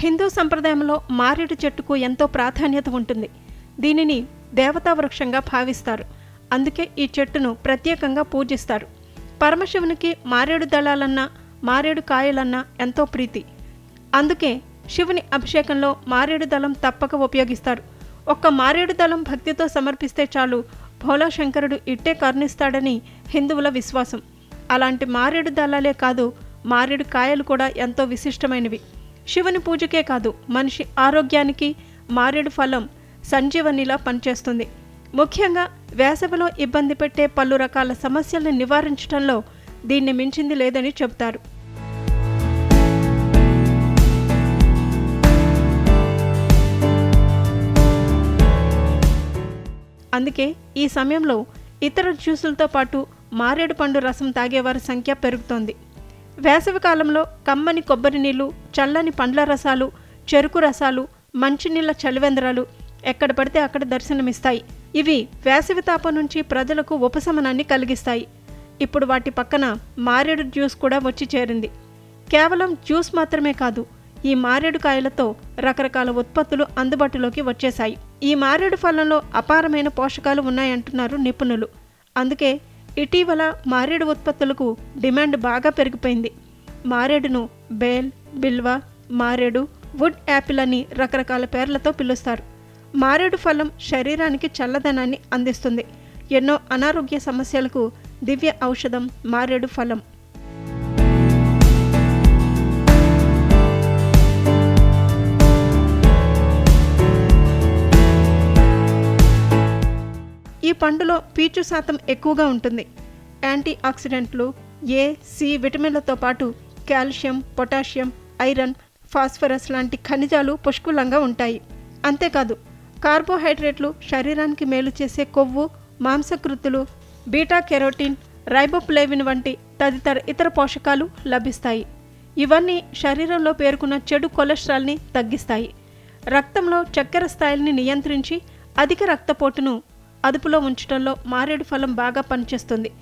హిందూ సంప్రదాయంలో మారేడు చెట్టుకు ఎంతో ప్రాధాన్యత ఉంటుంది. దీనిని దేవతా వృక్షంగా భావిస్తారు. అందుకే ఈ చెట్టును ప్రత్యేకంగా పూజిస్తారు. పరమశివునికి మారేడు దళాలన్నా మారేడు కాయలన్నా ఎంతో ప్రీతి. అందుకే శివుని అభిషేకంలో మారేడు దళం తప్పక ఉపయోగిస్తారు. ఒక్క మారేడు దళం భక్తితో సమర్పిస్తే చాలు భోలా శంకరుడు ఇట్టే కరుణిస్తాడని హిందువుల విశ్వాసం. అలాంటి మారేడు దళాలే కాదు మారేడు కాయలు కూడా ఎంతో విశిష్టమైనవి. శివుని పూజకే కాదు మనిషి ఆరోగ్యానికి మారేడు ఫలం సంజీవనిలా పనిచేస్తుంది. ముఖ్యంగా వేసవిలో ఇబ్బంది పెట్టే పలు రకాల సమస్యలను నివారించడంలో దీన్ని మించింది లేదని చెబుతారు. అందుకే ఈ సమయంలో ఇతర జ్యూసులతో పాటు మారేడు పండు రసం తాగేవారి సంఖ్య పెరుగుతోంది. వేసవి కాలంలో కమ్మని కొబ్బరి నీళ్ళు చల్లని పండ్ల రసాలు చెరుకు రసాలు మంచినీళ్ళ చలివెందరాలు ఎక్కడ పడితే అక్కడ దర్శనమిస్తాయి. ఇవి వేసవి తాపం నుంచి ప్రజలకు ఉపశమనాన్ని కలిగిస్తాయి. ఇప్పుడు వాటి పక్కన మారేడు జ్యూస్ కూడా వచ్చి చేరింది. కేవలం జ్యూస్ మాత్రమే కాదు ఈ మారేడు కాయలతో రకరకాల ఉత్పత్తులు అందుబాటులోకి వచ్చేశాయి. ఈ మారేడు ఫలంలో అపారమైన పోషకాలు ఉన్నాయంటున్నారు నిపుణులు. అందుకే ఇటీవల మారేడు ఉత్పత్తులకు డిమాండ్ బాగా పెరిగిపోయింది. మారేడును బేల్ బిల్వ మారేడు వుడ్ యాపిల్ అని రకరకాల పేర్లతో పిలుస్తారు. మారేడు ఫలం శరీరానికి చల్లదనాన్ని అందిస్తుంది. ఎన్నో అనారోగ్య సమస్యలకు దివ్య ఔషధం మారేడు ఫలం. ఈ పండులో పీచు శాతం ఎక్కువగా ఉంటుంది. యాంటీ ఆక్సిడెంట్లు ఏ సి విటమిన్లతో పాటు కాల్షియం పొటాషియం ఐరన్ ఫాస్ఫరస్ లాంటి ఖనిజాలు పుష్కలంగా ఉంటాయి. అంతేకాదు కార్బోహైడ్రేట్లు శరీరానికి మేలు చేసే కొవ్వు మాంసకృతులు బీటా కెరోటిన్ రైబోప్లేవిన్ వంటి తదితర ఇతర పోషకాలు లభిస్తాయి. ఇవన్నీ శరీరంలో పేరుకున్న చెడు కొలెస్ట్రాల్ని తగ్గిస్తాయి. రక్తంలో చక్కెర స్థాయిల్ని నియంత్రించి అధిక రక్తపోటును అదుపులో ఉంచడంలో మారేడు ఫలం బాగా పనిచేస్తుంది.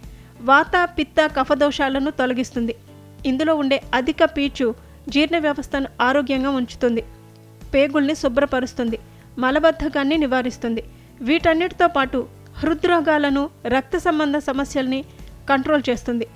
వాత పిత్త కఫదోషాలను తొలగిస్తుంది. ఇందులో ఉండే అధిక పీచు జీర్ణ వ్యవస్థను ఆరోగ్యంగా ఉంచుతుంది. పేగుల్ని శుభ్రపరుస్తుంది. మలబద్ధకాన్ని నివారిస్తుంది. వీటన్నిటితో పాటు హృద్రోగాలను రక్త సంబంధ సమస్యల్ని కంట్రోల్ చేస్తుంది.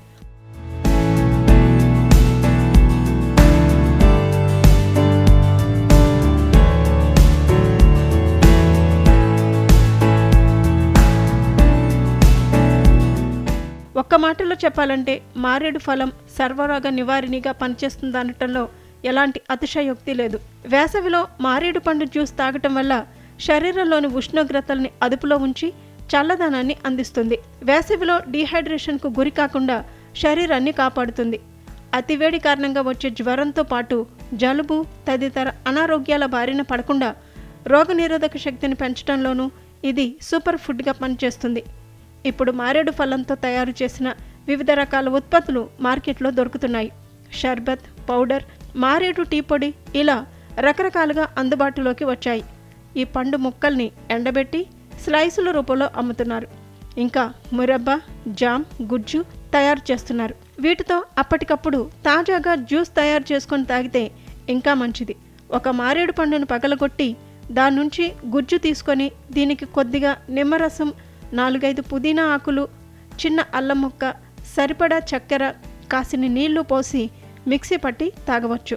ఒక్క మాటలో చెప్పాలంటే మారేడు ఫలం సర్వరోగ నివారిణిగా పనిచేస్తుందనటంలో ఎలాంటి అతిశయోక్తి లేదు. వేసవిలో మారేడు పండు జ్యూస్ తాగటం వల్ల శరీరంలోని ఉష్ణోగ్రతల్ని అదుపులో ఉంచి చల్లదనాన్ని అందిస్తుంది. వేసవిలో డీహైడ్రేషన్కు గురి కాకుండా శరీరాన్ని కాపాడుతుంది. అతివేడి కారణంగా వచ్చే జ్వరంతో పాటు జలుబు తదితర అనారోగ్యాల బారిన పడకుండా రోగనిరోధక శక్తిని పెంచడంలోనూ ఇది సూపర్ ఫుడ్గా పనిచేస్తుంది. ఇప్పుడు మారేడు ఫలంతో తయారు చేసిన వివిధ రకాల ఉత్పత్తులు మార్కెట్లో దొరుకుతున్నాయి. షర్బత్ పౌడర్ మారేడు టీ పొడి ఇలా రకరకాలుగా అందుబాటులోకి వచ్చాయి. ఈ పండు ముక్కల్ని ఎండబెట్టి స్లైసుల రూపంలో అమ్ముతున్నారు. ఇంకా మురబ్బా జామ్ గుజ్జు తయారు చేస్తున్నారు. వీటితో అప్పటికప్పుడు తాజాగా జ్యూస్ తయారు చేసుకొని తాగితే ఇంకా మంచిది. ఒక మారేడు పండును పగలగొట్టి దాని నుంచి గుజ్జు తీసుకొని దీనికి కొద్దిగా నిమ్మరసం నాలుగైదు పుదీనా ఆకులు చిన్న అల్లం ముక్క సరిపడా చక్కెర కాసిని నీళ్ళు పోసి మిక్సీ పట్టి తాగవచ్చు.